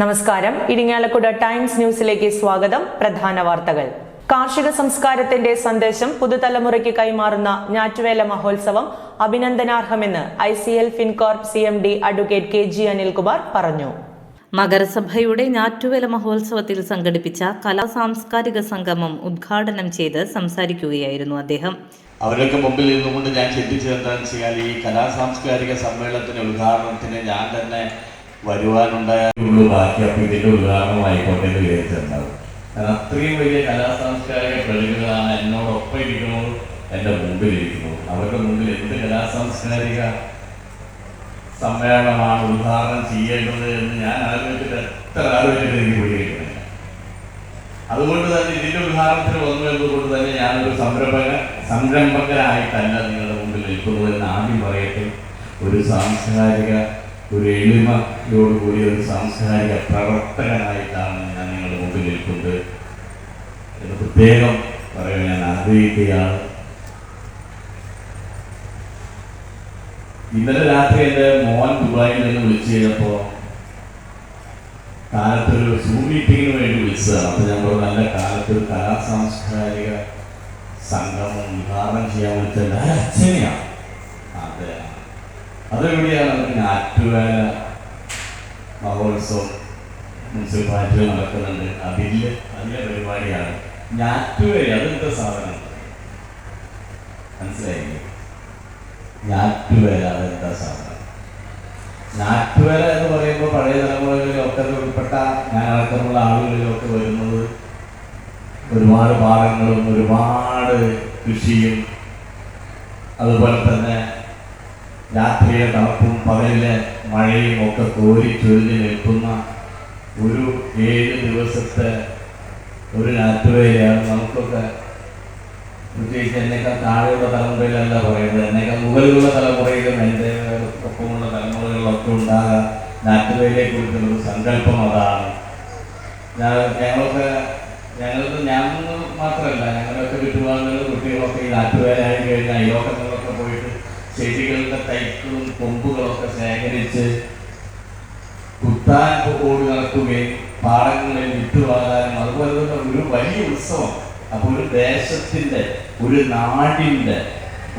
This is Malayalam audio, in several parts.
നമസ്കാരം. ഇടിങ്ങാലക്കുട ടൈംസ് ന്യൂസിലേക്ക് സ്വാഗതം. പ്രധാന വാർത്തകൾ. കാർഷിക സംസ്കാരത്തിന്റെ സന്ദേശം പുതുതലമുറയ്ക്ക് കൈമാറുന്ന ഞാറ്റുവേല മഹോത്സവം അഭിനന്ദനാർഹമെന്ന് I C L Fincorp C M D advocate K G Anilkumar പറഞ്ഞു. നഗരസഭയുടെ ഞാറ്റുവേല മഹോത്സവത്തിൽ സംഘടിപ്പിച്ച കലാ സാംസ്കാരിക സംഗമം ഉദ്ഘാടനം ചെയ്ത് സംസാരിക്കുകയായിരുന്നു അദ്ദേഹം. അവരൊക്കെ മുമ്പിൽ ഇരുന്നുകൊണ്ട് ഞാൻ ചിന്തിച്ചത് എന്താണെന്ന് വെച്ചാൽ ഈ കലാ സാംസ്കാരിക സമ്മേളനത്തിന് ഉദ്ഘാടനത്തിന് ഞാൻ തന്നെ വരുവാനുണ്ടായ ഉള്ളൂ ബാക്കി അപ്പൊ ഇതിന്റെ ഉദ്ഘാടനമായിക്കോട്ടെ എന്ന് വിചാരിച്ചിട്ടുണ്ടാവും. കാരണം അത്രയും വലിയ കലാ സാംസ്കാരിക പ്രതിഭകളാണ് എന്നോടൊപ്പം ഇരിക്കുന്നത് എന്റെ മുമ്പിൽ ഇരിക്കുന്നത് അവരുടെ മുമ്പിൽ എന്ത് കലാ സാംസ്കാരിക സമ്മേളനമാണ് ഉദ്ഘാടനം ചെയ്യേണ്ടത് എന്ന് ഞാൻ ആലോചിച്ചിട്ട് എത്ര ആലോചിച്ചിട്ട് എനിക്ക് പിടികിട്ടുന്നില്ല. അതുകൊണ്ട് തന്നെ ഇതിന്റെ ഉദാഹരണത്തിന് വന്നു എന്നതുകൊണ്ട് തന്നെ ഞാനൊരു സംരംഭക സംരംഭകനായിട്ടല്ല നിങ്ങളുടെ മുമ്പിൽ നിൽക്കുന്നത് എന്ന് ആദ്യം പറയട്ടെ. ഒരു സാംസ്കാരിക ഒരു എളിമയോടുകൂടിയ ഒരു സാംസ്കാരിക പ്രവർത്തകനായിട്ടാണ് ഞാൻ നിങ്ങളുടെ മുമ്പിൽ നിൽക്കുന്നത്. എന്ന് പ്രത്യേകം പറയാൻ ഞാൻ ആഗ്രഹിക്കുകയാണ്. ഇന്നലെ രാത്രി എന്റെ മോൻ ദുബായിൽ നിന്ന് വിളിച്ചു കഴിഞ്ഞപ്പോൾ കാലത്തൊരു സൂം മീറ്റിങ്ങിന് വേണ്ടി വിളിച്ചതാണ്. അപ്പോൾ ഞങ്ങൾ നല്ല കാലത്തൊരു കലാ സാംസ്കാരിക സംഗമം ഉദ്ഘാടനം ചെയ്യാൻ വിളിച്ചത് അച്ഛനെയാണ്. അതെ. അതെവിടെയാണ് അതിന് ആറ്റുവേല മഹോത്സവം മുനിസിപ്പാലിറ്റിയിൽ നടക്കുന്നുണ്ട്. അതിൽ അതിലെ പരിപാടിയാണ്. ഞാറ്റുവേല അതെന്താ സാധനം? മനസ്സിലായില്ലേ? ഞാറ്റുവേല അതെന്താ സാധനം? ഞാറ്റുവേല എന്ന് പറയുമ്പോൾ പഴയ തലമുറകളിലൊക്കെ ഉൾപ്പെട്ട ഞാനടക്കമുള്ള ആളുകളിലൊക്കെ വരുന്നത് ഒരുപാട് പാടങ്ങളും ഒരുപാട് കൃഷിയും അതുപോലെ തന്നെ രാത്രിയിലെ തണുപ്പും പകലിലെ മഴയും ഒക്കെ കോരി ചൊരിഞ്ഞ് നിൽക്കുന്ന ഒരു ഏഴ് ദിവസത്തെ ഒരു രാത്രിയാണ് നമുക്കൊക്കെ പ്രത്യേകിച്ച് എന്നേക്കാൾ താഴെയുള്ള തലമുറയിലല്ല പറയുന്നത്. എന്നേക്കാൾ മുകളിലുള്ള തലമുറയിലും എന്റെ ഒപ്പമുള്ള തലമുറകളിലൊക്കെ ഉണ്ടാകാൻ നാട്ടുവേലയെ കുറിച്ചുള്ള ഒരു സങ്കല്പം അതാണ്. ഞങ്ങൾക്ക് ഞങ്ങൾക്ക് ഞാൻ മാത്രമല്ല ഞങ്ങളൊക്കെ ചുറ്റുപാടുകളിൽ കുട്ടികളൊക്കെ ഈ നാട്ടുവേലയായി കഴിഞ്ഞാൽ ഈ പോയിട്ട് ചെടികളുടെ തൈക്കളും കൊമ്പുകളൊക്കെ ശേഖരിച്ച് കുത്താൻ ഓടി നടക്കുകയും പാടങ്ങളിൽ വിറ്റുവാകാനും അതുപോലെ തന്നെ ഒരു വലിയ ഉത്സവം. അപ്പൊ ഒരു ദേശത്തിന്റെ ഒരു നാടിന്റെ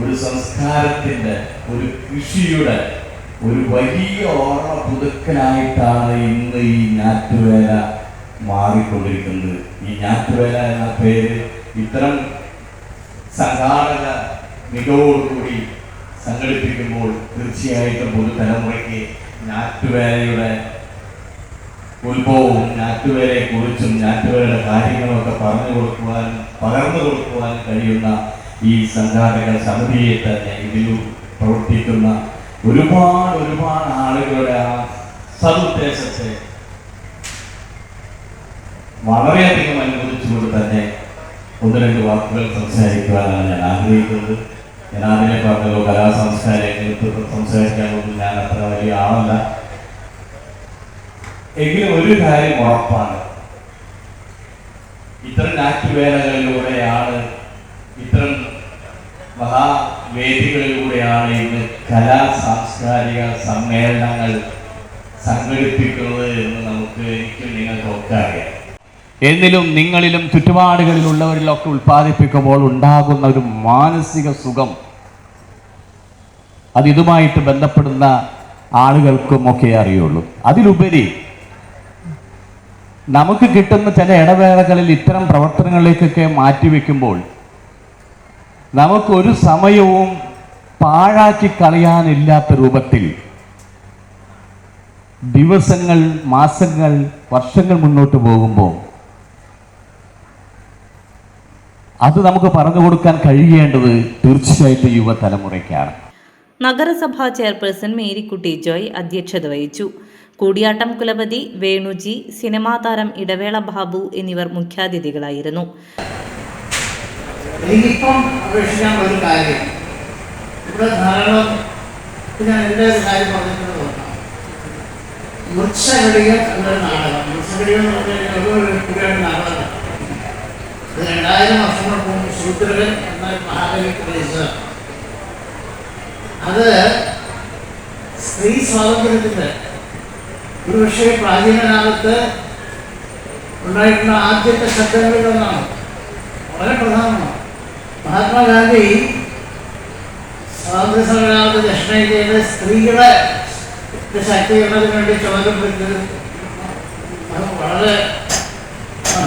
ഒരു സംസ്കാരത്തിന്റെ ഒരു കൃഷിയുടെ ഒരു വലിയ ഓർമ്മ പുതുക്കലായിട്ടാണ് ഇന്ന് ഈ ഞാറ്റുവേല മാറിക്കൊണ്ടിരിക്കുന്നത്. ഈ ഞാറ്റുവേല എന്ന പേര് ഇത്തരം സംഘാടക മികവോടുകൂടി സംഘടിപ്പിക്കുമ്പോൾ തീർച്ചയായിട്ടും പൊതുതലമുറയ്ക്ക് ഞാറ്റുവേലയുടെ ഉത്ഭവവും ഞാറ്റുവേലയെ കുറിച്ചും ഞാറ്റുവേലയുടെ കാര്യങ്ങളൊക്കെ പറഞ്ഞു കൊടുക്കുവാനും പകർന്നു കൊടുക്കുവാനും കഴിയുന്ന ഈ സംഘാടക സമിതിയെ തന്നെ ഇതിൽ പ്രവർത്തിക്കുന്ന ഒരുപാട് ഒരുപാട് ആളുകളുടെ ആ സതുദ്ദേശത്തെ വളരെയധികം അനുവദിച്ചുകൊണ്ട് തന്നെ ഒന്ന് രണ്ട് വാക്കുകൾ സംസാരിക്കുവാനാണ് ഞാൻ ആഗ്രഹിക്കുന്നത്. ഞാൻ പറഞ്ഞല്ലോ കലാ സംസ്കാരങ്ങളെ സംസാരിക്കാനൊന്നും ഞാൻ അത്ര വലിയ ആളല്ല. എങ്കിലും ഒരു കാര്യം ഉറപ്പാണ്. ഇത്തരം നാറ്റുവേലകളിലൂടെയാണ് ഇത്തരം മഹാവേദികളിലൂടെയാണ് ഇന്ന് കലാ സാംസ്കാരിക സമ്മേളനങ്ങൾ സംഘടിപ്പിക്കുന്നത് എന്ന് നമുക്ക് എനിക്കും നിങ്ങൾക്കൊക്കെ അറിയാം. എന്നിലും നിങ്ങളിലും ചുറ്റുപാടുകളിലുള്ളവരിലൊക്കെ ഉൽപ്പാദിപ്പിക്കുമ്പോൾ ഉണ്ടാകുന്ന ഒരു മാനസിക സുഖം. അത് ഇതുമായിട്ട് ബന്ധപ്പെടുന്ന ആളുകൾക്കും ഒക്കെ അറിയുള്ളൂ. അതിലുപരി നമുക്ക് കിട്ടുന്ന ചില ഇടവേളകളിൽ ഇത്തരം പ്രവർത്തനങ്ങളിലേക്കൊക്കെ മാറ്റിവെക്കുമ്പോൾ നമുക്കൊരു സമയവും പാഴാക്കി കളയാനില്ലാത്ത രൂപത്തിൽ ദിവസങ്ങൾ മാസങ്ങൾ വർഷങ്ങൾ മുന്നോട്ട് പോകുമ്പോൾ അത് നമുക്ക് പറഞ്ഞു കൊടുക്കാൻ കഴിയേണ്ടത് തീർച്ചയായിട്ടും യുവതലമുറയ്ക്കാണ്. നഗരസഭാ ചെയർപേഴ്സൺ മേരിക്കുട്ടി ജോയ് അധ്യക്ഷത വഹിച്ചു. കൂടിയാട്ടം കുലപതി വേണുജി സിനിമാ താരം ഇടവേള ബാബു എന്നിവർ മുഖ്യാതിഥികളായിരുന്നു. എനിക്കിപ്പം അപേക്ഷിക്കാൻ ഒരു കാര്യം. ഇവിടെ ധാരാളം ഇപ്പൊ ഞാൻ എന്റെ ഒരു കാര്യം പറഞ്ഞിട്ട് നോക്കാം എന്നൊരു നാടകം. വൃക്ഷഘടിക എന്ന് പറഞ്ഞു ഒരു പുതിയ നാടകം രണ്ടായിരം വർഷങ്ങൾക്ക് മുമ്പ് ശൂദ്രകൻ എന്ന മഹാകവി രചിച്ചതാണ്. അത് സ്ത്രീ സ്വാതന്ത്ര്യത്തിന്റെ ഒരുപക്ഷെ പ്രാചീന കാലത്ത് ഉണ്ടായിട്ടുള്ള ആദ്യത്തെ ശ്രദ്ധകളിൽ ഒന്നാണ് വളരെ പ്രധാനമാണ്. മഹാത്മാഗാന്ധി സ്വാതന്ത്ര്യ സമരകാലത്ത് ദക്ഷിണേന്ത്യയിലെ സ്ത്രീകളെ ശാക്തീകരണത്തിന് വേണ്ടി അത് വളരെ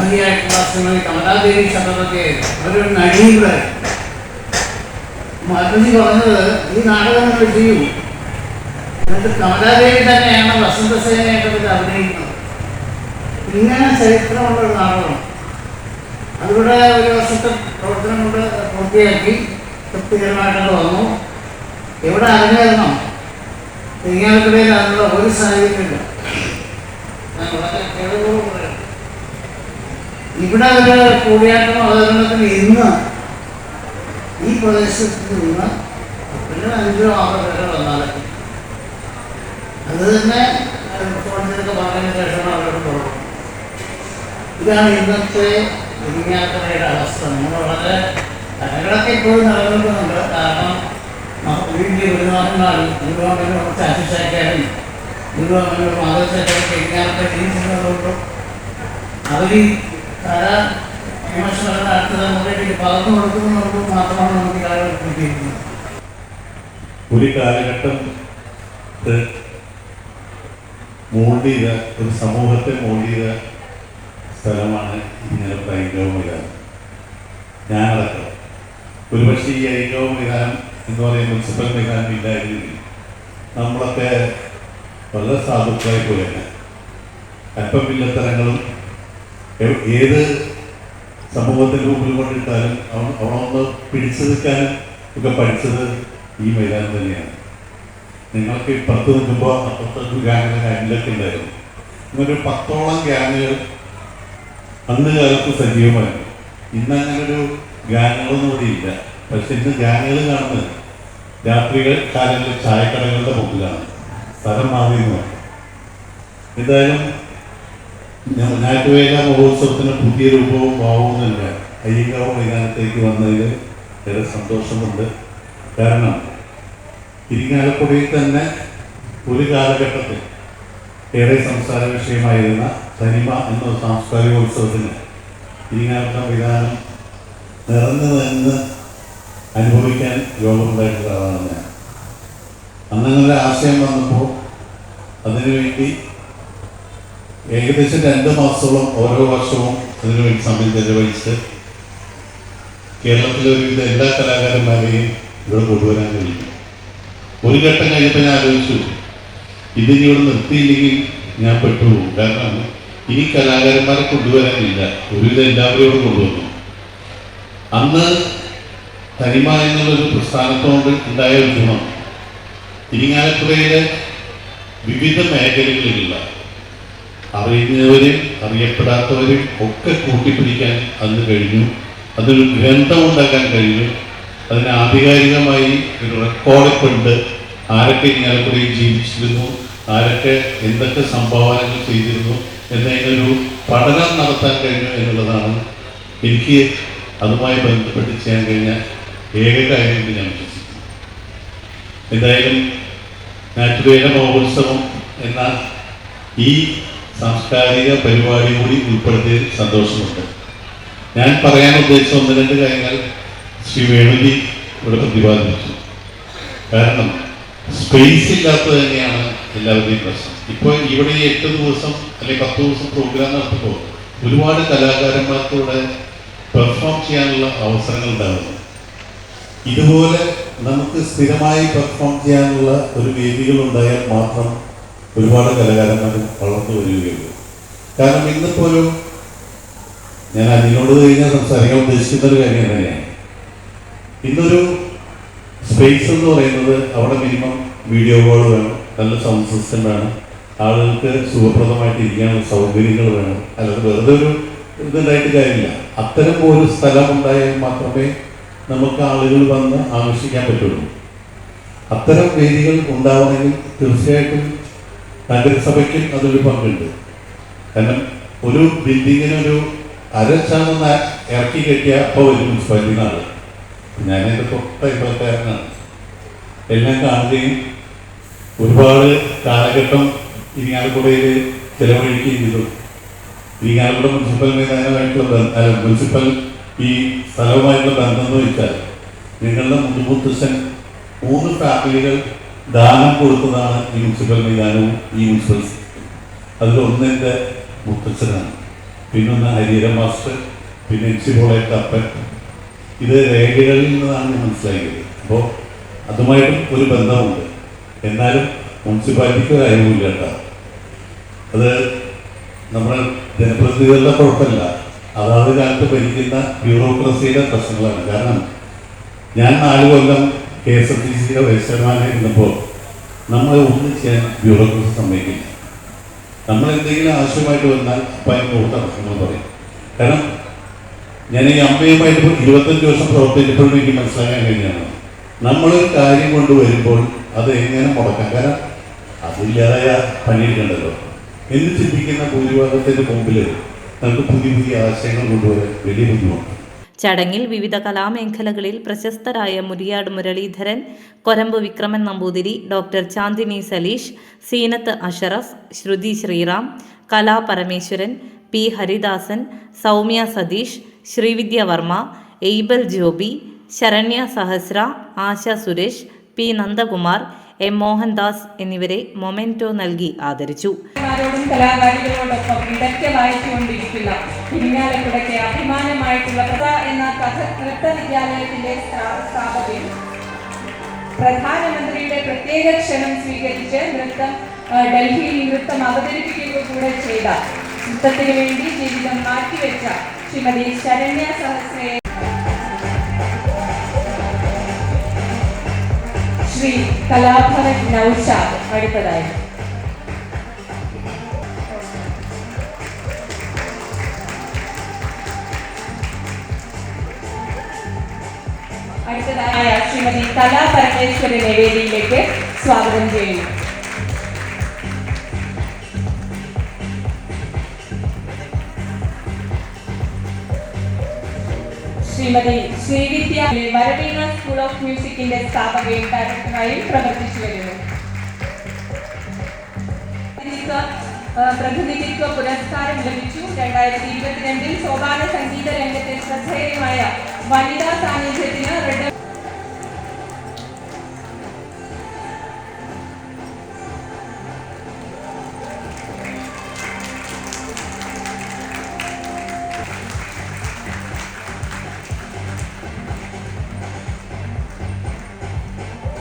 മഹതിയായിട്ടുള്ള ശ്രീമതി കമലാദേവി ചക്രവർത്തി ഒരു നടിയുടെ മഹാത്മജി പറഞ്ഞത് ഈ നാടകം നിങ്ങൾ ചെയ്യൂ. എന്നിട്ട് കമലാദേവി തന്നെയാണ് വസന്തസേനയായിട്ട് ഇത് അഭിനയിക്കുന്നത്? ഇങ്ങനെ ചരിത്രമുള്ള ഒരു നാടകം അതിവിടെ ഒരു വർഷത്തെ പ്രവർത്തനം കൊണ്ട് പൂർത്തിയാക്കി തൃപ്തികരമായിട്ടൊക്കെ വന്നു. എവിടെ അരങ്ങേറണം തെയ്യാലക്കടയിൽ അതിനുള്ള ഒരു സാഹചര്യമില്ല. ഞാൻ വളരെ. ഇവിടെ ഒരു കൂടിയാട്ടം അവതരണത്തിന് ഇന്ന് ഈ പ്രദേശത്ത് നിന്ന് പിന്നെ അഞ്ചോ ആറോ പേരെ വന്നാലും. അത് തന്നെ പറഞ്ഞതിന് ശേഷമാണ് അവരോട് തുടങ്ങും ഇതാണ് ഇന്നത്തെ ഇരിങ്ങാക്കരയുടെ അവസ്ഥ. നമ്മൾ വളരെ കടകളൊക്കെ ഇപ്പോഴും നിലനിൽക്കുന്നുണ്ട്. കാരണം വീട്ടിൽ നാളിൽ ഗുരുവാമനും കുറച്ച് അശിശാക്കാരും ഗുരുവാമനും മാധവശാക്കാരൊക്കെ ഇരിങ്ങാക്കര ജീവിച്ചിരുന്നതുകൊണ്ട് അവർ ഒരു കാലഘട്ടം മോൾഡ് ചെയ്ത ഒരു സമൂഹത്തെ മോൾഡ് ചെയ്ത സ്ഥലമാണ് ഇങ്ങനെ ഐകവ വികാരം. ഞാനടക്കം. ഒരുപക്ഷെ ഈ ഐകവ വികാരം എന്ന് പറയുന്ന മുനിസിപ്പൽ വികാരം ഇല്ലായിരുന്നു നമ്മളൊക്കെ വളരെ സാധുക്കളായി പോയത് അല്പം വില്ലത്തരങ്ങളും ഏ- ഏത് സമൂഹത്തിൽ മുമ്പിൽ കൊണ്ടിട്ടാലും അവൻ അവളൊന്ന് പിടിച്ചു നിൽക്കാനും ഒക്കെ പഠിച്ചത് ഈ മൈതാനം തന്നെയാണ്. നിങ്ങൾക്ക് ഇപ്പുറത്ത് നിൽക്കുമ്പോൾ അപ്പുറത്തൊരു ഗ്യാങ്ങുകൾ അതിലൊക്കെ ഉണ്ടായിരുന്നു. ഇങ്ങനൊരു പത്തോളം ഗ്യാങ്ങുകൾ അന്ന് കാലത്ത് സജീവമായിരുന്നു. ഇന്ന് അങ്ങനെ ഒരു ഗ്യാങ്ങുകളൊന്നും ഇവിടെ ഇല്ല. പക്ഷെ ഇന്ന് ഗ്യാങ്ങുകൾ കാണുന്നത് രാത്രികൾ കാലങ്ങളിൽ ചായക്കടകളുടെ മുമ്പിലാണ്. സ്ഥലം മാറി എന്ന് എന്തായാലും ഞാറ്റുവേല മഹോത്സവത്തിന് പുതിയ രൂപവും ഭാവവും തന്നെ അയ്യങ്കാവ് മൈതാനത്തേക്ക് വന്നതിൽ ഏറെ സന്തോഷമുണ്ട്. കാരണം ഇരിങ്ങാലക്കുടിയിൽ തന്നെ ഒരു കാലഘട്ടത്തിൽ ഏറെ സംസാര വിഷയമായിരുന്ന തനിമ എന്ന സാംസ്കാരികോത്സവത്തിന് ഇരിങ്ങാലക്കുട മൈതാനം നിറഞ്ഞു നിന്ന് അനുഭവിക്കാൻ യോഗമുണ്ടായിട്ടുള്ള ആളാണ് ഞാൻ. അന്നങ്ങളുടെ ആശയം വന്നപ്പോൾ അതിനുവേണ്ടി ഏകദേശം രണ്ട് മാസത്തോളം ഓരോ വർഷവും അതിനുവേണ്ടി സമയം ചെലവഴിച്ച് കേരളത്തിലെ ഒരുവിധ എല്ലാ കലാകാരന്മാരെയും ഇവിടെ കൊണ്ടുവരാൻ കഴിയും. ഒരു ഘട്ടം കഴിഞ്ഞപ്പോൾ ഞാൻ ആലോചിച്ചു ഇതിനി ഇവിടെ നിർത്തിയില്ലെങ്കിൽ ഞാൻ പെട്ടുപോകും. കാരണം ഇനി കലാകാരന്മാരെ കൊണ്ടുവരാനില്ല. ഒരുവിധ എല്ലാവരും ഇവിടെ കൊണ്ടുവന്നു. അന്ന് തനിമ എന്നുള്ളൊരു പ്രസ്ഥാനത്തോട് ഉണ്ടായ ഒരു ഗുണം. ഇരിങ്ങാലക്കുടയിലെ വിവിധ മേഖലകളിലുള്ള അറിയുന്നവരും അറിയപ്പെടാത്തവരും ഒക്കെ കൂട്ടിപ്പിടിക്കാൻ അതിന് കഴിഞ്ഞു. അതൊരു ഗ്രന്ഥം ഉണ്ടാക്കാൻ കഴിഞ്ഞു. അതിന് ആധികാരികമായി ഒരു റെക്കോർഡ് കൊണ്ട് ഉണ്ട് ആരൊക്കെ ഇങ്ങനെക്കുറയും ജീവിച്ചിരുന്നു ആരൊക്കെ എന്തൊക്കെ സംഭാവനകൾ ചെയ്തിരുന്നു എന്നതിനൊരു പഠനം നടത്താൻ കഴിഞ്ഞു എന്നുള്ളതാണ് എനിക്ക് അതുമായി ബന്ധപ്പെട്ട് ചെയ്യാൻ കഴിഞ്ഞ ഏക കാര്യം ഞാൻ വിശ്വസിക്കുന്നു. എന്തായാലും നാറ്റുവേല മഹോത്സവം എന്ന ഈ സാംസ്കാരിക പരിപാടി കൂടി ഉൾപ്പെടുത്തിയതിൽ സന്തോഷമുണ്ട്. ഞാൻ പറയാൻ ഉദ്ദേശിച്ച ഒന്ന് രണ്ട് കാര്യങ്ങൾ ശ്രീ വേണുജി ഇവിടെ പ്രതിപാദിച്ചു കാരണം സ്പേസ് ഇല്ലാത്തത് തന്നെയാണ് എല്ലാവരുടെയും പ്രശ്നം. ഇപ്പോൾ ഇവിടെ എട്ട് ദിവസം അല്ലെങ്കിൽ പത്ത് ദിവസം പ്രോഗ്രാം നടത്തുമ്പോൾ ഒരുപാട് കലാകാരന്മാർക്കൂടെ പെർഫോം ചെയ്യാനുള്ള അവസരങ്ങൾ ഉണ്ടാകുന്നു. ഇതുപോലെ നമുക്ക് സ്ഥിരമായി പെർഫോം ചെയ്യാനുള്ള ഒരു വേദികൾ ഉണ്ടായാൽ മാത്രം ഒരുപാട് കലാകാരന്മാർ വളർന്നു വരികയുള്ളൂ. കാരണം ഇന്നിപ്പോഴും ഞാൻ അതിനോട് കഴിഞ്ഞാൽ സംസാരിക്കാൻ ഉദ്ദേശിക്കുന്ന ഒരു കാര്യം തന്നെയാണ് ഇന്നൊരു സ്പേസ് എന്ന് പറയുന്നത് അവിടെ മിനിമം വീഡിയോ കോൾ വേണം നല്ല സൗണ്ട് സിസ്റ്റം വേണം ആളുകൾക്ക് സുഖപ്രദമായിട്ട് ഇരിക്കാനുള്ള സൗകര്യങ്ങൾ വേണം അല്ലാതെ വെറുതെ ഒരു ഇതുണ്ടായിട്ട് കാര്യമില്ല. അത്തരം ഒരു സ്ഥലം ഉണ്ടായാൽ മാത്രമേ നമുക്ക് ആളുകൾ വന്ന് ആകർഷിക്കാൻ പറ്റുള്ളൂ. അത്തരം വേദികൾ ഉണ്ടാവണമെങ്കിൽ തീർച്ചയായിട്ടും നഗരസഭയ്ക്കും അതൊരു പങ്കുണ്ട്. കാരണം ഒരു ബിൽഡിങ്ങിനൊരു അരച്ചാണെന്ന് ഇറക്കി കെട്ടിയ അപ്പോൾ ഒരു മുനിസിപ്പാലിറ്റി നാൾ ഞാനതിന്റെ തൊട്ട ഇപ്പോഴത്തേക്കാരനാണ് എല്ലാം കാണുകയും ഒരുപാട് കാലഘട്ടം ഇരിങ്ങാലക്കുടയിൽ ചെലവഴിക്കുകയും ചെയ്തു. ഇരിങ്ങാലക്കുട മുനിസിപ്പൽ മൈതാനമായിട്ടുള്ള ബന്ധ- മുനിസിപ്പൽ ഈ സ്ഥലവുമായിട്ടുള്ള ബന്ധം എന്ന് വെച്ചാൽ നിങ്ങളുടെ മുതുമുത്തശ്ശൻ മൂന്ന് ഫാമിലികൾ ദാനം കൊടുത്തതാണ് ഈ മുനിസിപ്പൽ മൈതാനവും ഈ മുനിസിപ്പൽ അതിലൊന്ന് എന്റെ മുത്തച്ഛനാണ്. പിന്നൊന്ന് ഹരിഹര മാസ്റ്റർ പിന്നെ സി പോളേക്കപ്പൻ ഇത് രേഖകളിൽ നിന്നാണ് ഞാൻ മനസ്സിലാക്കിയത്. അപ്പോൾ അതുമായിട്ടും ഒരു ബന്ധമുണ്ട്. എന്നാലും മുനിസിപ്പാലിറ്റിക്ക് അറിവില്ല കേട്ടോ. അത് നമ്മുടെ ജനപ്രതിനിധികളുടെ കുഴപ്പമില്ല അതാത് കാലത്ത് ഭരിക്കുന്ന ബ്യൂറോക്രസിയുടെ പ്രശ്നങ്ങളാണ്. കാരണം ഞാൻ നാല് കൊല്ലം കെ എസ് എഫ് ടി സിയുടെ വൈസ് ചെയർമാനായി ഇരുന്നപ്പോൾ നമ്മളെ ഒന്നും ചെയ്യാൻ ബ്യൂറോക്രസി സമ്മതിക്കില്ല. നമ്മൾ എന്തെങ്കിലും ആവശ്യമായിട്ട് വന്നാൽ അപ്പം അതിന് ഓർത്ത പ്രശ്നങ്ങൾ പറയും. കാരണം ഞാൻ ഈ അമ്മയുമായിട്ട് ഇരുപത്തഞ്ച് വർഷം പ്രവർത്തിച്ചപ്പോഴും എനിക്ക് മനസ്സിലാക്കാൻ കഴിഞ്ഞാണ് നമ്മളൊരു കാര്യം കൊണ്ടുവരുമ്പോൾ അത് എങ്ങനെ മുടക്കാം? കാരണം അതില്ലാതായ പണിയെടുക്കണ്ടല്ലോ എന്ന് ചിന്തിക്കുന്ന ഭൂരിഭാഗത്തിന്റെ മുമ്പിൽ നമുക്ക് പുതിയ പുതിയ ആശയങ്ങൾ കൊണ്ടുവരാൻ വലിയ ബുദ്ധിമുട്ടാണ്. ചടങ്ങിൽ വിവിധ കലാമേഖലകളിൽ പ്രശസ്തരായ Muriyad Muralidharan Koramb Vikraman Namboothiri doctor Chandini Saleesh Seenath Ashraf Shruthi Sreeram Kala Parameswaran P Haridasan Soumya Satheesh Sreevidya Varma Abel Joby Saranya Sahasra Asha Suresh P Nandakumar M Mohandas എന്നിവരെ മൊമെന്റോ നൽകി ആദരിച്ചു. പ്രധാനമന്ത്രിയുടെ പ്രത്യേക ക്ഷണം സ്വീകരിച്ച് നൃത്തം ഡൽഹിയിൽ നൃത്തം അവതരിപ്പിക്കുക കൂടെ ചെയ്ത. നൃത്തത്തിന് വേണ്ടി ജീവിതം മാറ്റിവെച്ച ശ്രീമതി ശരണ്യ സഹസ്രയെ ശ്രീ കലാഭവൻ നൌഷാദ് അടുത്തതായി. അടുത്തതായ ശ്രീമതി കലാ പരമേശ്വരനെ വേദിയിലേക്ക് സ്വാഗതം ചെയ്യുന്നു. ശ്രീമതി ശ്രീവിദ്യ വരവീണ സ്കൂൾ ഓഫ് മ്യൂസിക്കിന്റെ സ്ഥാപകയും ഡയറക്ടറായും പ്രവർത്തിച്ചു വരുന്നു. പ്രതിനിധിത്വ, പുരസ്കാരം ലഭിച്ചു. രണ്ടായിരത്തി ഇരുപത്തിരണ്ടിൽ സോപാന സംഗീത രംഗത്തെ ശ്രദ്ധേയമായ വനിതാ സാന്നിധ്യത്തിന് റെഡ്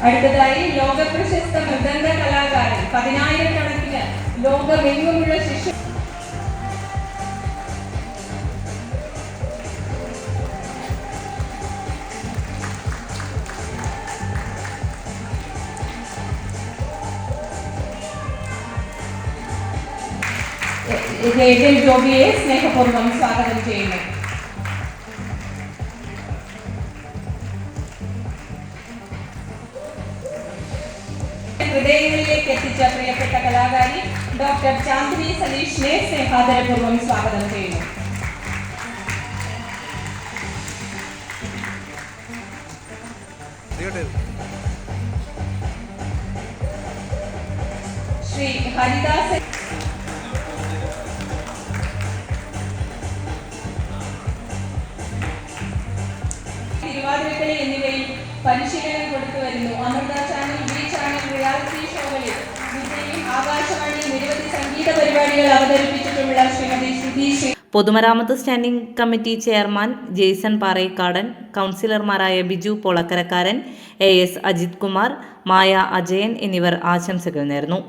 അടുത്തതായി ലോക പ്രശസ്ത മൃദംഗ കലാകാരൻ പതിനായിരക്കണക്കിന് ലോകമെങ്ങുമുള്ള ശിശു രേഖൽ ജോബിയെ സ്നേഹപൂർവ്വം സ്വാഗതം ചെയ്യുന്നു ഡോക്ടർ ചാന്ദിനി സതീഷിനെ സ്നേഹാദരപൂർവം സ്വാഗതം ചെയ്യുന്നു ശ്രീ ഹരിദാസ് തിരുവാതിരക്കളി എന്നിവയിൽ പരിശീലനം കൊടുത്തു വരുന്നു. അമൃത സംഗീത പരിപാടികൾ അവതരിപ്പിച്ചിട്ടുള്ള ശ്രീമതി ശ്രീ പൊതുമരാമത്ത് standing committee chairman Jaison Parekkadan കൗൺസിലർമാരായ ബിജു പൊളക്കരക്കാരൻ എ എസ് അജിത് കുമാർ മായ അജയൻ എന്നിവർ ആശംസകൾ നേർന്നു.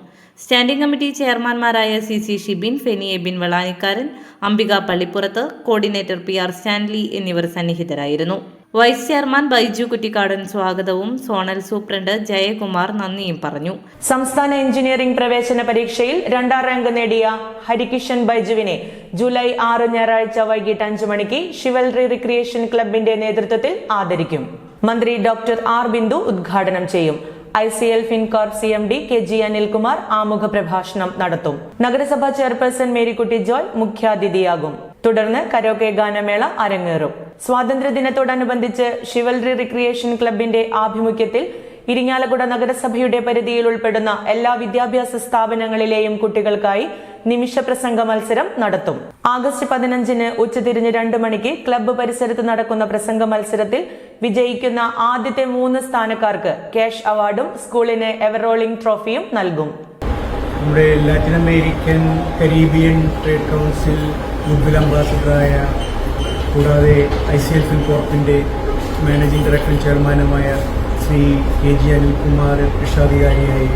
Standing committee ചെയർമാൻമാരായ C C Shibin Feni Ebin Velanikkaran Ambika Pallippurath coordinator P R Stanley എന്നിവർ സന്നിഹിതരായിരുന്നു. വൈസ് ചെയർമാൻ ബൈജു കുറ്റിക്കാടൻ സ്വാഗതവും സോണൽ സൂപ്രണ്ട് ജയകുമാർ നന്ദിയും പറഞ്ഞു. സംസ്ഥാന എഞ്ചിനീയറിംഗ് പ്രവേശന പരീക്ഷയിൽ രണ്ടാം റാങ്ക് നേടിയ ഹരികിഷൻ ബൈജുവിനെ ജൂലൈ ആറ് ഞായറാഴ്ച വൈകിട്ട് അഞ്ചു മണിക്ക് ഷിവൽറി റിക്രിയേഷൻ ക്ലബിന്റെ നേതൃത്വത്തിൽ ആദരിക്കും. മന്ത്രി ഡോക്ടർ ആർ ബിന്ദു ഉദ്ഘാടനം ചെയ്യും. I C L Fincorp C M D K G Anilkumar ആമുഖ പ്രഭാഷണം നടത്തും. നഗരസഭാ ചെയർപേഴ്സൺ മേരിക്കുട്ടി ജോയ് മുഖ്യാതിഥിയാകും. തുടർന്ന് കരോക്കെ ഗാനമേള അരങ്ങേറും. സ്വാതന്ത്ര്യദിനത്തോടനുബന്ധിച്ച് ഷിവൽറി റിക്രിയേഷൻ ക്ലബിന്റെ ആഭിമുഖ്യത്തിൽ ഇരിങ്ങാലക്കുട നഗരസഭയുടെ പരിധിയിൽ ഉൾപ്പെടുന്ന എല്ലാ വിദ്യാഭ്യാസ സ്ഥാപനങ്ങളിലെയും കുട്ടികൾക്കായി നിമിഷ പ്രസംഗ മത്സരം നടത്തും. ആഗസ്റ്റ് പതിനഞ്ചിന് ഉച്ചതിരിഞ്ഞ് രണ്ട് മണിക്ക് ക്ലബ്ബ് പരിസരത്ത് നടക്കുന്ന പ്രസംഗ മത്സരത്തിൽ വിജയിക്കുന്ന ആദ്യത്തെ മൂന്ന് സ്ഥാനക്കാർക്ക് ക്യാഷ് അവാർഡും സ്കൂളിന് എവറോളിംഗ് ട്രോഫിയും നൽകും. നമ്മുടെ Latin American Caribbean trade council goodwill അംബാസിഡറായ കൂടാതെ ഐ സി എൽ ഫിൽകോർപ്പിന്റെ മാനേജിംഗ് ഡയറക്ടറും ചെയർമാനുമായ ശ്രീ കെ ജി അനിൽകുമാർ രക്ഷാധികാരിയായി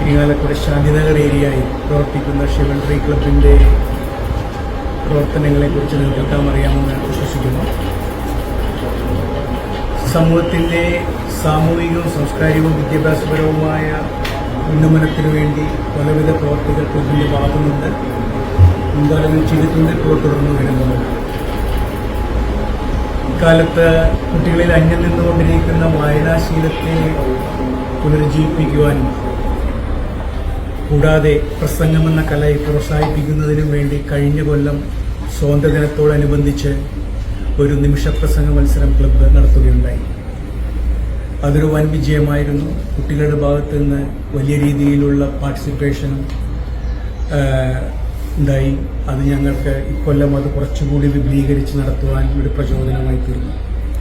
ഇരിങ്ങാലക്കുട ശാന്തിനഗർ ഏരിയയായി പ്രവർത്തിക്കുന്ന ഷിവൻട്രി ക്ലബിന്റെ പ്രവർത്തനങ്ങളെക്കുറിച്ച് നിങ്ങൾക്കെല്ലാം അറിയാമെന്ന് വിശ്വസിക്കുന്നു. സമൂഹത്തിന്റെ സാമൂഹികവും സാംസ്കാരികവും വിദ്യാഭ്യാസപരവുമായ ഉന്നമനത്തിനു വേണ്ടി പലവിധ പ്രവർത്തികൾ ക്ലബിന്റെ ഭാഗത്തുനിന്ന് എന്തായാലും ചെയ്തിട്ടുണ്ട്. ഇപ്പോൾ തുടർന്നു വരുന്നുണ്ട് ഇക്കാലത്ത് കുട്ടികളിൽ അന്യം നിന്നുകൊണ്ടിരിക്കുന്ന വായനാശീലത്തെ പുനരുജ്ജീവിപ്പിക്കുവാനും കൂടാതെ പ്രസംഗമെന്ന കലയെ പ്രോത്സാഹിപ്പിക്കുന്നതിനും വേണ്ടി കഴിഞ്ഞ കൊല്ലം സ്വാതന്ത്ര്യദിനത്തോടനുബന്ധിച്ച് ഒരു നിമിഷപ്രസംഗ മത്സരം ക്ലബ്ബ് നടത്തുകയുണ്ടായി. അതൊരു വൻ വിജയമായിരുന്നു. കുട്ടികളുടെ ഭാഗത്തു നിന്ന് വലിയ രീതിയിലുള്ള പാർട്ടിസിപ്പേഷനും ഉണ്ടായി. അത് ഞങ്ങൾക്ക് ഇക്കൊല്ലം അത് കുറച്ചുകൂടി വിപുലീകരിച്ച് നടത്തുവാൻ ഒരു പ്രചോദനമായി തീർന്നു.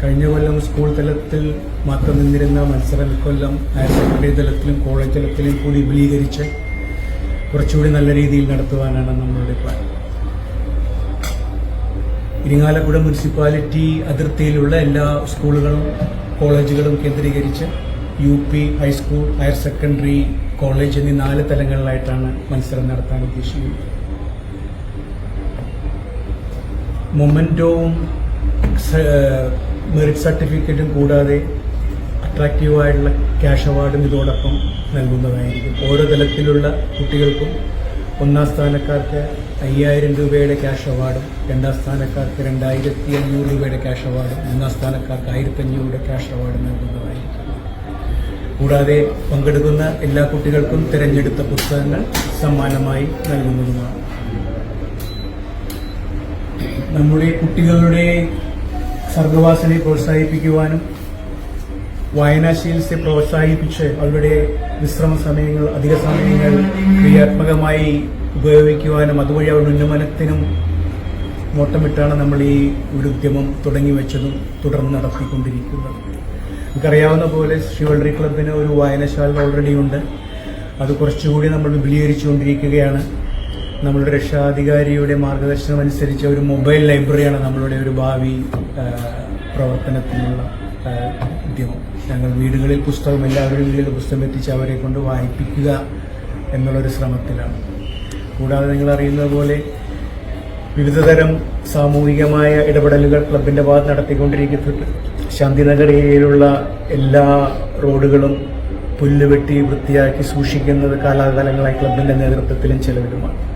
കഴിഞ്ഞ കൊല്ലം സ്കൂൾ തലത്തിൽ മാത്രം നിന്നിരുന്ന മത്സരം ഇക്കൊല്ലം ഹയർ സെക്കൻഡറി തലത്തിലും കോളേജ് തലത്തിലും കൂടി വിപുലീകരിച്ച് കുറച്ചുകൂടി നല്ല രീതിയിൽ നടത്തുവാനാണ് നമ്മളുടെ പ്ലാൻ. ഇരിങ്ങാലക്കുട മുനിസിപ്പാലിറ്റി അതിർത്തിയിലുള്ള എല്ലാ സ്കൂളുകളും കോളേജുകളും കേന്ദ്രീകരിച്ച് U P high school higher secondary college എന്നീ നാല് തലങ്ങളിലായിട്ടാണ് മത്സരം നടത്താൻ ഉദ്ദേശിക്കുന്നത്. മൊമെന്റോവും മെറിറ്റ് സർട്ടിഫിക്കറ്റും കൂടാതെ അട്രാക്റ്റീവായിട്ടുള്ള ക്യാഷ് അവാർഡും ഇതോടൊപ്പം നൽകുന്നതായിരിക്കും. ഓരോ തലത്തിലുള്ള കുട്ടികൾക്കും ഒന്നാം സ്ഥാനക്കാർക്ക് അയ്യായിരം രൂപയുടെ ക്യാഷ് അവാർഡും രണ്ടാം സ്ഥാനക്കാർക്ക് രണ്ടായിരത്തി അഞ്ഞൂറ് രൂപയുടെ ക്യാഷ് അവാർഡും മൂന്നാം സ്ഥാനക്കാർക്ക് ആയിരത്തി അഞ്ഞൂറ് ക്യാഷ് അവാർഡും നൽകുന്നതായിരിക്കും. കൂടാതെ പങ്കെടുക്കുന്ന എല്ലാ കുട്ടികൾക്കും തിരഞ്ഞെടുത്ത പുസ്തകങ്ങൾ സമ്മാനമായി നൽകുന്നതുമാണ്. നമ്മുടെ കുട്ടികളുടെ സർഗവാസനയെ പ്രോത്സാഹിപ്പിക്കുവാനും വായനാശീലത്തെ പ്രോത്സാഹിപ്പിച്ച് അവരുടെ വിശ്രമ സമയങ്ങൾ അധിക സമയങ്ങൾ ക്രിയാത്മകമായി ഉപയോഗിക്കുവാനും അതുവഴി അവരുടെ ഉന്നമനത്തിനും നോട്ടമിട്ടാണ് നമ്മൾ ഈ ഒരു ഉദ്യമം തുടങ്ങി വെച്ചതും തുടർന്ന് നടത്തിക്കൊണ്ടിരിക്കുന്നത്. നമുക്കറിയാവുന്ന പോലെ ഷിവൾറി ക്ലബിന് ഒരു വായനശാല ഓൾറെഡി ഉണ്ട്. അത് കുറച്ചുകൂടി നമ്മൾ വിപുലീകരിച്ചുകൊണ്ടിരിക്കുകയാണ്. നമ്മളുടെ രക്ഷാധികാരിയുടെ മാർഗദർശനം അനുസരിച്ച് ഒരു മൊബൈൽ ലൈബ്രറിയാണ് നമ്മളുടെ ഒരു ഭാവി പ്രവർത്തനത്തിനുള്ള ഉദ്യമം. ഞങ്ങൾ വീടുകളിൽ പുസ്തകം എല്ലാവരുടെയും വീടുകളിൽ പുസ്തകം എത്തിച്ച് അവരെ കൊണ്ട് വായിപ്പിക്കുക എന്നുള്ളൊരു ശ്രമത്തിലാണ്. കൂടാതെ നിങ്ങൾ അറിയുന്നത് പോലെ വിവിധതരം സാമൂഹികമായ ഇടപെടലുകൾ ക്ലബിന്റെ ഭാഗത്ത് നടത്തിക്കൊണ്ടിരിക്കുന്നുണ്ട്. ശാന്തിനഗർ ഏരിയയിലുള്ള എല്ലാ റോഡുകളും പുല്ലുവെട്ടി വൃത്തിയാക്കി സൂക്ഷിക്കുന്നത് കാലാകാലങ്ങളായി ക്ലബിന്റെ നേതൃത്വത്തിലും ചെലവിലുമാണ്.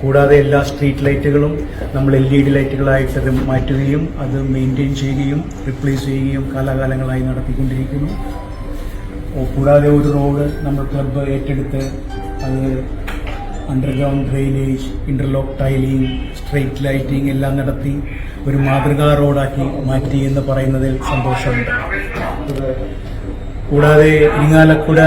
കൂടാതെ എല്ലാ സ്ട്രീറ്റ് ലൈറ്റുകളും നമ്മൾ എൽ ഇ ഡി ലൈറ്റുകളായിട്ട് മാറ്റുകയും അത് മെയിന്റെയിൻ ചെയ്യുകയും റിപ്ലേസ് ചെയ്യുകയും കാലാകാലങ്ങളായി നടത്തിക്കൊണ്ടിരിക്കുന്നു. കൂടാതെ ഒരു റോഡ് നമ്മൾ ക്ലബ്ബ് ഏറ്റെടുത്ത് അത് underground drainage interlock tiling street lighting എല്ലാം നടത്തി ഒരു മാതൃകാ റോഡാക്കി മാറ്റി എന്ന് പറയുന്നതിൽ സന്തോഷമുണ്ട്. കൂടാതെ ഇരിങ്ങാലക്കുട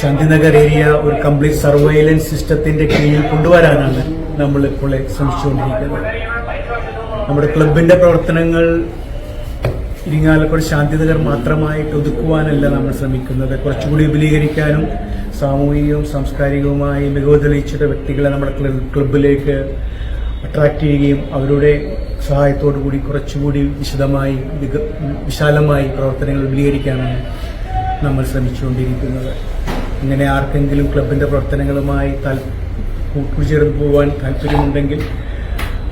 ശാന്തിനഗർ ഏരിയ ഒരു കംപ്ലീറ്റ് സർവൈലൻസ് സിസ്റ്റത്തിന്റെ കീഴിൽ കൊണ്ടുവരാനാണ് നമ്മൾ ഇപ്പോൾ ശ്രമിച്ചുകൊണ്ടിരിക്കുന്നത് നമ്മുടെ ക്ലബിന്റെ പ്രവർത്തനങ്ങൾ ഇരിങ്ങാലക്കുട ശാന്തിനഗർ മാത്രമായിട്ട് ഒതുക്കുവാനല്ല നമ്മൾ ശ്രമിക്കുന്നത്. കുറച്ചുകൂടി വിപുലീകരിക്കാനും സാമൂഹികവും സാംസ്കാരികവുമായി മികവ് തെളിയിച്ചിട്ട വ്യക്തികളെ നമ്മുടെ ക്ലബ് ക്ലബിലേക്ക് അട്രാക്ട് ചെയ്യുകയും അവരുടെ സഹായത്തോടു കൂടി കുറച്ചുകൂടി വിശദമായി വിശാലമായി പ്രവർത്തനങ്ങൾ വിപുലീകരിക്കാനാണ് നമ്മൾ ശ്രമിച്ചുകൊണ്ടിരിക്കുന്നത്. ഇങ്ങനെ ആർക്കെങ്കിലും ക്ലബിന്റെ പ്രവർത്തനങ്ങളുമായി കൂട്ടുചേർന്ന് പോകാൻ താല്പര്യമുണ്ടെങ്കിൽ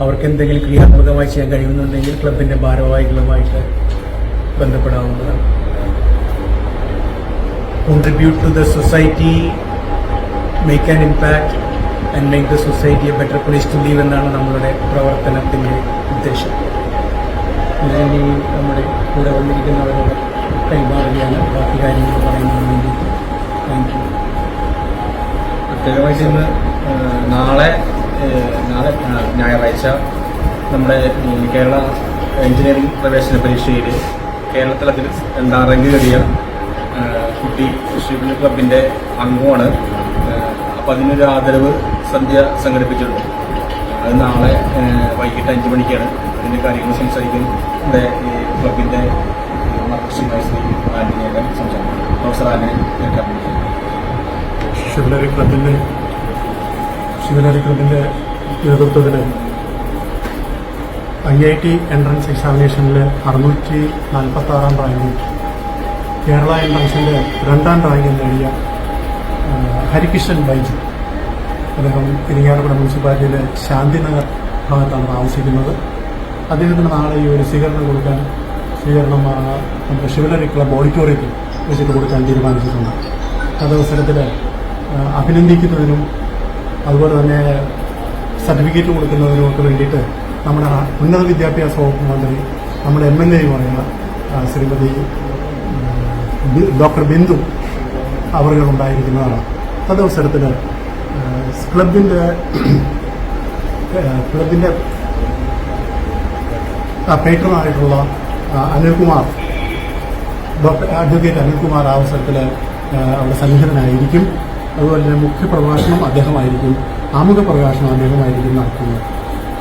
അവർക്ക് എന്തെങ്കിലും ക്രിയാത്മകമായി ചെയ്യാൻ കഴിയുന്നുണ്ടെങ്കിൽ ക്ലബിന്റെ ഭാരവാഹികളുമായിട്ട് ബന്ധപ്പെടാവുന്നതാണ്. Contribute to the society make an impact and make the society a better place to live എന്നാണ് നമ്മളുടെ പ്രവർത്തനത്തിന്റെ ഉദ്ദേശം. ഞാൻ ഇനി നമ്മുടെ കൂടെ വന്നിരിക്കുന്നവരോട് കൈമാറുകയാണ്. ബാക്കി കാര്യങ്ങൾ പറയുന്നതിന് വേണ്ടിയിട്ട് താങ്ക് യു പ്രത്യേകമായിട്ട് ഇന്ന് നാളെ നാളെ ഞായറാഴ്ച നമ്മുടെ കേരള എഞ്ചിനീയറിംഗ് പ്രവേശന പരീക്ഷയിൽ കേരളത്തിൽ അതിൽ എന്താ റാങ്ക് ഏഹ്, കുട്ടി ഷിബിൾ ക്ലബിന്റെ അംഗമാണ്. അപ്പോൾ അതിനൊരു ആദരവ് സന്ധ്യ സംഘടിപ്പിച്ചിട്ടുണ്ട്. അത് നാളെ വൈകിട്ട് അഞ്ച് മണിക്കാണ്. അതിന്റെ കാര്യങ്ങൾ സംസാരിക്കും. ഇവിടെ ഈ ക്ലബിന്റെ ആന്റണിയുടെ സംസാരിക്കും പ്രൊഫസർ ആന്റണി കേൾക്കാൻ ശിവലരി ക്ലബിന്റെ ശിവലരി ക്ലബിന്റെ നേതൃത്വത്തിൽ ഐ ഐ ടി എൻട്രൻസ് എക്സാമിനേഷനിൽ അറുന്നൂറ്റി നാൽപ്പത്തി ആറാം റാങ്കിൽ കേരള എൻട്രൻസിന്റെ രണ്ടാം റാങ്കിൽ നേടിയ ഹരികൃഷ്ണൻ ബൈജു. അദ്ദേഹം ഇരിങ്ങാലക്കുട മുനിസിപ്പാലിറ്റിയിലെ ശാന്തിനഗർ ഭാഗത്താണ് താമസിക്കുന്നത്. അദ്ദേഹത്തിന് നാളെ ഈ ഒരു സ്വീകരണം കൊടുക്കാൻ സ്വീകരണം നമ്മുടെ ശിവലരി ക്ലബ് ഓഡിറ്റോറിയത്തിൽ വെച്ചിട്ട് കൊടുക്കാൻ തീരുമാനിച്ചിട്ടുണ്ട്. അതവസരത്തിൽ അഭിനന്ദിക്കുന്നതിനും അതുപോലെ തന്നെ സർട്ടിഫിക്കറ്റ് കൊടുക്കുന്നതിനും ഒക്കെ വേണ്ടിയിട്ട് നമ്മുടെ ഉന്നത വിദ്യാഭ്യാസ വകുപ്പ് മന്ത്രി നമ്മുടെ എം എൽ എയുമായ ശ്രീമതി ഡോക്ടർ ബിന്ദു അവരുകൾ ഉണ്ടായിരിക്കുന്നതാണ്. തദവസരത്തിൽ ക്ലബിന്റെ ക്ലബിന്റെ പേട്രനായിട്ടുള്ള ആ, അനിൽകുമാർ ഡോക്ടർ അഡ്വക്കേറ്റ് അനിൽകുമാർ ആ അവസരത്തിൽ അവിടെ സന്നിഹിതനായിരിക്കും. അതുപോലെ തന്നെ മുഖ്യ പ്രഭാഷണം അദ്ദേഹമായിരിക്കും ആമുഖ പ്രഭാഷണം അദ്ദേഹമായിരിക്കും നടത്തുന്നത്.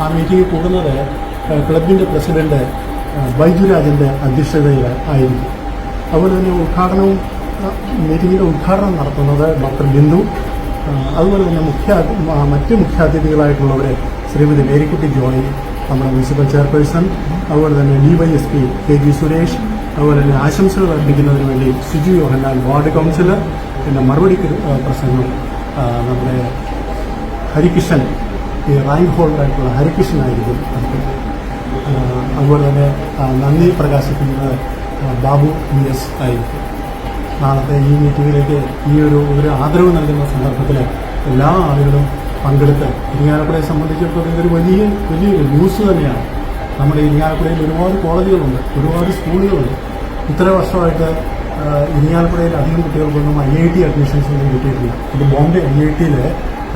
ആ മീറ്റിംഗ് കൂടുന്നത് ക്ലബിന്റെ പ്രസിഡന്റ് ബൈജുരാജിന്റെ ബൈജു രാജന്റെ അധ്യക്ഷതയിൽ ആയിരിക്കും. അതുപോലെ തന്നെ ഉദ്ഘാടനവും മീറ്റിങ്ങിന്റെ ഉദ്ഘാടനം നടത്തുന്നത് ഡോക്ടർ ബിന്ദു അതുപോലെ തന്നെ മുഖ്യ മറ്റ് മുഖ്യാതിഥികളായിട്ടുള്ളവരെ ശ്രീമതി മേരിക്കുട്ടി ജോയി നമ്മുടെ മുനിസിപ്പൽ ചെയർപേഴ്സൺ അതുപോലെ തന്നെ D Y S P K G Suresh അതുപോലെ തന്നെ ആശംസകൾ അർപ്പിക്കുന്നതിന് വേണ്ടി സിജു യോഹന്നാൻ വാർഡ് കൗൺസിലർ പിന്നെ മറുപടി പ്രസംഗം. നമ്മുടെ ഹരികൃഷ്ണൻ ഈ റാങ്ക് ആയിരിക്കും നടത്തുന്നത്. അതുപോലെ തന്നെ നന്ദി പ്രകാശിക്കുന്നത് ബാബു വി എസ് ആയിരിക്കും. നാളത്തെ ഈ മീറ്റിങ്ങിലേക്ക് ഈ ഒരു ഒരു ആദരവ് നൽകുന്ന സന്ദർഭത്തിൽ എല്ലാ ആളുകളും പങ്കെടുത്ത് ഇരിങ്ങാലക്കുടയെ സംബന്ധിച്ചിടത്തോളം ഇതൊരു വലിയ വലിയൊരു ന്യൂസ് തന്നെയാണ്. നമ്മുടെ ഇരിങ്ങാലക്കുടയിൽ ഒരുപാട് കോളേജുകളുണ്ട് ഒരുപാട് സ്കൂളുകളുണ്ട്. ഇത്ര വർഷമായിട്ട് ഇരിങ്ങാലക്കുടയിൽ അധികം കുട്ടികൾക്കൊന്നും ഐ ഐ ടി അഡ്മിഷൻസ് ഒന്നും കിട്ടിയിട്ടില്ല. ഇത് ബോംബെ ഐ ഐ ടിയിൽ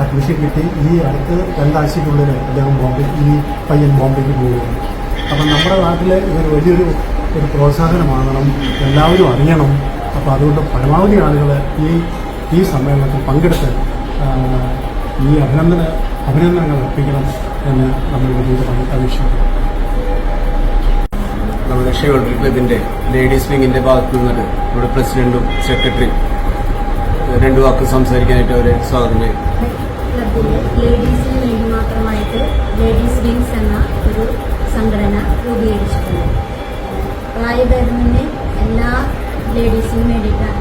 അഡ്മിഷൻ കിട്ടി. ഈ അടുത്ത് രണ്ടാഴ്ചയ്ക്കുള്ളിൽ അദ്ദേഹം ബോംബെ ഈ പയ്യൻ ബോംബെക്ക് പോവുകയാണ്. അപ്പം നമ്മുടെ നാട്ടിൽ ഇതൊരു വലിയൊരു ഒരു പ്രോത്സാഹനമാകണം. എല്ലാവരും അറിയണം. അപ്പോൾ അതുകൊണ്ട് പരമാവധി ആളുകൾ ഈ ഈ സമ്മേളനത്തിൽ പങ്കെടുത്ത് ഈ അഭിനന്ദന അഭിനന്ദനങ്ങൾ അർപ്പിക്കണം എന്ന് നമ്മൾ വലിയ അപേക്ഷിക്കുന്നു. നമ്മുടെ ഷെയർഡ് ക്ലബിന്റെ ലേഡീസ് വിങ്ങിന്റെ ഭാഗത്തു നിന്നിട്ട് നമ്മുടെ പ്രസിഡന്റും സെക്രട്ടറി. രണ്ടു വാക്ക് സംസാരിക്കാനായിട്ട് അവരെ സ്വാഗതം ചെയ്യും. മാത്രമായിട്ട് ലേഡീസ് വിങ്സ് എന്ന ഒരു സംഘടന രൂപീകരിച്ചിട്ടുണ്ട്. എല്ലാ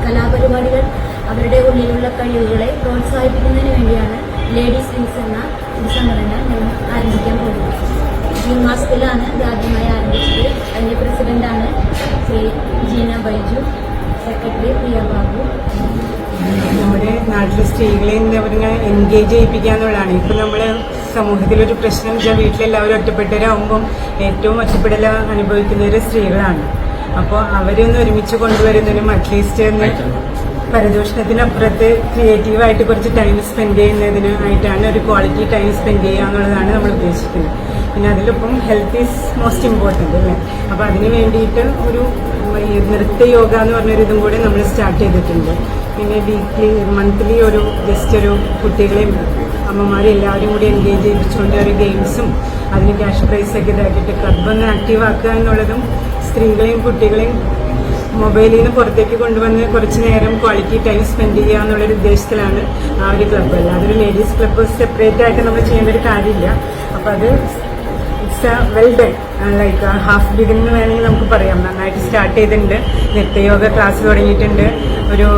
കലാപരിപാടികൾ അവരുടെ ഉള്ളിലുള്ള കഴിവുകളെ പ്രോത്സാഹിപ്പിക്കുന്നതിന് വേണ്ടിയാണ് ലേഡീസ് വിങ്സ് എന്ന ഒരു സംഘടന ഞങ്ങൾ ആരംഭിക്കാൻ പോകുന്നത്. ജൂൺ മാസത്തിലാണ് ഇത് ആദ്യമായി ആരംഭിച്ചത്. അതിന്റെ പ്രസിഡന്റാണ് ശ്രീ ജീന ബൈജു സെക്രട്ടറി പ്രിയ ബാബു. നമ്മുടെ നാട്ടിലെ സ്ത്രീകളെ എന്താ എൻഗേജ് ചെയ്യിപ്പിക്കുക എന്നുള്ളതാണ് ഇപ്പം നമ്മൾ സമൂഹത്തിലൊരു പ്രശ്നം വെച്ചാൽ വീട്ടിലെല്ലാവരും ഒറ്റപ്പെട്ടവരാകുമ്പം ഏറ്റവും ഒറ്റപ്പെടൽ അനുഭവിക്കുന്നവർ സ്ത്രീകളാണ്. അപ്പോൾ അവരൊന്ന് ഒരുമിച്ച് കൊണ്ടുവരുന്നതിനും അറ്റ്ലീസ്റ്റ് ഒന്ന് പരദൂഷണത്തിനപ്പുറത്ത് ക്രിയേറ്റീവായിട്ട് കുറച്ച് ടൈം സ്പെൻഡ് ചെയ്യുന്നതിന് ആയിട്ടാണ് ഒരു ക്വാളിറ്റി ടൈം സ്പെൻഡ് ചെയ്യുക എന്നുള്ളതാണ് നമ്മൾ ഉദ്ദേശിക്കുന്നത്. പിന്നെ അതിലിപ്പം ഹെൽത്ത് ഈസ് മോസ്റ്റ് ഇമ്പോർട്ടന്റ് അല്ലേ? അപ്പോൾ അതിന് വേണ്ടിയിട്ട് ഒരു നൃത്ത യോഗ എന്ന് പറഞ്ഞൊരു ഇതും കൂടെ നമ്മൾ സ്റ്റാർട്ട് ചെയ്തിട്ടുണ്ട്. പിന്നെ വീക്ക്ലി മന്ത്ലി ഒരു ജസ്റ്റ് ഒരു കുട്ടികളെയും അമ്മമാരെ എല്ലാവരും കൂടി എൻഗേജ് ചെയ്യിപ്പിച്ചുകൊണ്ട് ഒരു ഗെയിംസും അതിന് ക്യാഷ് പ്രൈസ് ഒക്കെ ഇതാക്കിയിട്ട് ക്ലബ് ഒന്ന് ആക്റ്റീവ് ആക്കുക എന്നുള്ളതും സ്ത്രീകളെയും കുട്ടികളെയും മൊബൈലിൽ നിന്ന് പുറത്തേക്ക് കൊണ്ടുവന്ന് കുറച്ച് നേരം ക്വാളിറ്റി ടൈം സ്പെൻഡ് ചെയ്യുക എന്നുള്ളൊരു ഉദ്ദേശത്തിലാണ് ആ ഒരു ക്ലബ്ബ് അല്ലാതെ ഒരു ലേഡീസ് ക്ലബ്ബ് സെപ്പറേറ്റ് ആയിട്ട് നമ്മൾ ചെയ്യേണ്ട ഒരു കാര്യമില്ല. അപ്പം അത് well done like half begin എന്ന് വേണമെങ്കിൽ നമുക്ക് പറയാം. നന്നായിട്ട് സ്റ്റാർട്ട് ചെയ്തിട്ടുണ്ട്. നൃത്തയോഗ ക്ലാസ് തുടങ്ങിയിട്ടുണ്ട്. ഒരു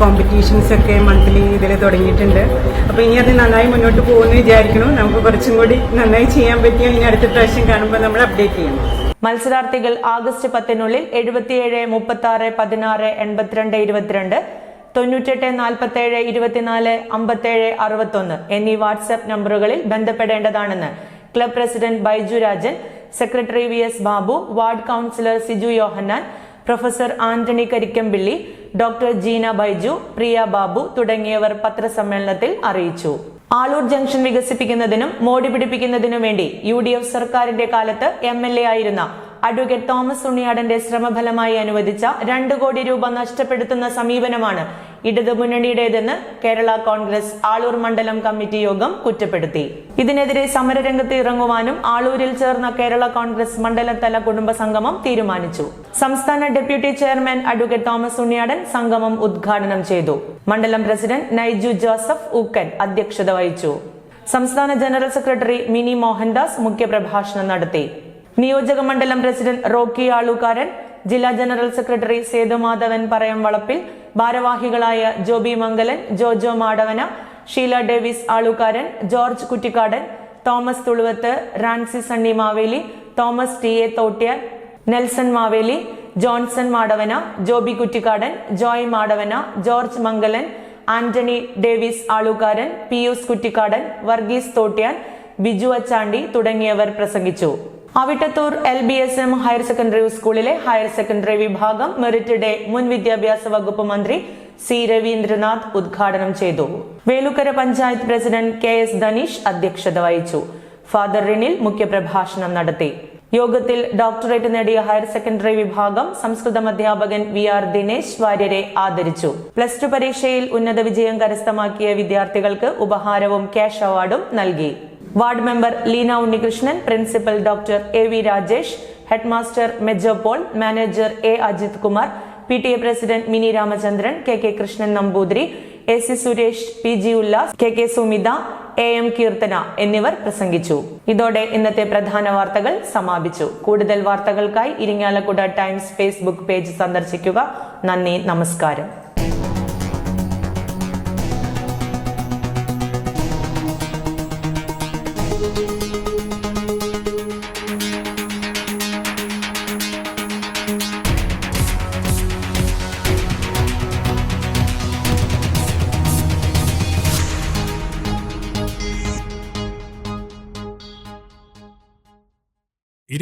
കോമ്പറ്റീഷൻസ് ഒക്കെ മന്ത്ലി ഇതിൽ തുടങ്ങിയിട്ടുണ്ട്. അപ്പോൾ ഇനി അത് നന്നായി മുന്നോട്ട് പോകുമെന്ന് വിചാരിക്കണം നമുക്ക് കുറച്ചും കൂടി നന്നായി ചെയ്യാൻ പറ്റിയ ഇനി അടുത്ത പ്രാവശ്യം കാണുമ്പോൾ നമ്മൾ അപ്ഡേറ്റ് ചെയ്യണം മത്സരാർത്ഥികൾ ആഗസ്റ്റ് പത്തിനുള്ളിൽ എഴുപത്തിയേഴ് മുപ്പത്തി ആറ് പതിനാറ് എൺപത്തിരണ്ട് ഇരുപത്തിരണ്ട് തൊണ്ണൂറ്റെട്ട് നാൽപ്പത്തേഴ് ഇരുപത്തിനാല് അമ്പത്തേഴ് അറുപത്തൊന്ന് എന്നീ വാട്സ്ആപ്പ് നമ്പറുകളിൽ ബന്ധപ്പെടേണ്ടതാണെന്ന് club president Baiju Rajan secretary V S Babu ward councillor Siju Yohannan professor Antony Karikkampilly doctor Jeena Baiju Priya Babu തുടങ്ങിയവർ പത്രസമ്മേളനത്തിൽ അറിയിച്ചു. ആളൂർ ജംഗ്ഷൻ വികസിപ്പിക്കുന്നതിനും മോടി പിടിപ്പിക്കുന്നതിനും വേണ്ടി യു ഡി എഫ് സർക്കാരിന്റെ കാലത്ത് എം എൽ എ ആയിരുന്ന അഡ്വക്കേറ്റ് തോമസ് ഉണ്ണിയാടന്റെ ശ്രമഫലമായി അനുവദിച്ച രണ്ട് കോടി രൂപ നഷ്ടപ്പെടുത്തുന്ന സമീപനമാണ് ഇടതുമുന്നണിയുടേതെന്ന് കേരള കോൺഗ്രസ് ആളൂർ മണ്ഡലം കമ്മിറ്റി യോഗം കുറ്റപ്പെടുത്തി. ഇതിനെതിരെ സമരരംഗത്ത് ഇറങ്ങുവാനും ആളൂരിൽ ചേർന്ന കേരള കോൺഗ്രസ് മണ്ഡലതല കുടുംബ സംഗമം തീരുമാനിച്ചു. സംസ്ഥാന deputy chairman advocate Thomas Unniyadan സംഗമം ഉദ്ഘാടനം ചെയ്തു. മണ്ഡലം പ്രസിഡന്റ് നൈജു ജോസഫ് ഊക്കൻ അധ്യക്ഷത വഹിച്ചു. സംസ്ഥാന ജനറൽ സെക്രട്ടറി മിനി മോഹൻദാസ് മുഖ്യപ്രഭാഷണം നടത്തി. നിയോജക മണ്ഡലം പ്രസിഡന്റ് റോക്കി ആളുകാരൻ ജില്ലാ ജനറൽ സെക്രട്ടറി സേതുമാധവൻ പറയം വളപ്പിൽ ഭാരവാഹികളായ Joby Mangalan Jojo Madavana Sheela Davis Alukaran George Kuttikkadan Thomas Thuluvath Rancy Sunny Maveli Thomas T A Thottiya Nelson Maveli Johnson Madavana Joby Kuttikkadan Joy Madavana George Mangalan Antony Davis Alukaran Pius Kuttikkadan Varghese Thottiyan Biju Achandi തുടങ്ങിയവർ പ്രസംഗിച്ചു. Avittathur L B S M higher secondary സ്കൂളിലെ ഹയർ സെക്കൻഡറി വിഭാഗം മെറിറ്റ് ഡേ മുൻ വിദ്യാഭ്യാസ വകുപ്പ് മന്ത്രി സി രവീന്ദ്രനാഥ് ഉദ്ഘാടനം ചെയ്തു. Velookkara panchayat president K S Dhaneesh അധ്യക്ഷത വഹിച്ചു. ഫാദർ റിനിൽ മുഖ്യപ്രഭാഷണം നടത്തി. യോഗത്തിൽ ഡോക്ടറേറ്റ് നേടിയ ഹയർ സെക്കൻഡറി വിഭാഗം സംസ്കൃതം അധ്യാപകൻ വി ആർ ദിനേശ് വാര്യരെ ആദരിച്ചു. പ്ലസ് ടു പരീക്ഷയിൽ ഉന്നത വിജയം കരസ്ഥമാക്കിയ വിദ്യാർത്ഥികൾക്ക് ഉപഹാരവും ക്യാഷ് അവാർഡും നൽകി. Ward member Leena Unnikrishnan principal doctor A V Rajesh headmaster Mejo Paul manager A Ajith Kumar P T A president Mini Ramachandran K K Krishnan Namboothiri A C Suresh P G Ullas K K Sumitha A M Keerthana എന്നിവർ പ്രസംഗിച്ചു. ഇതോടെ ഇന്നത്തെ പ്രധാന വാർത്തകൾ സമാപിച്ചു. കൂടുതൽ വാർത്തകൾക്കായി ഇരിങ്ങാലക്കുട ടൈംസ് ഫേസ്ബുക്ക് പേജ് സന്ദർശിക്കുക. നന്ദി നമസ്കാരം.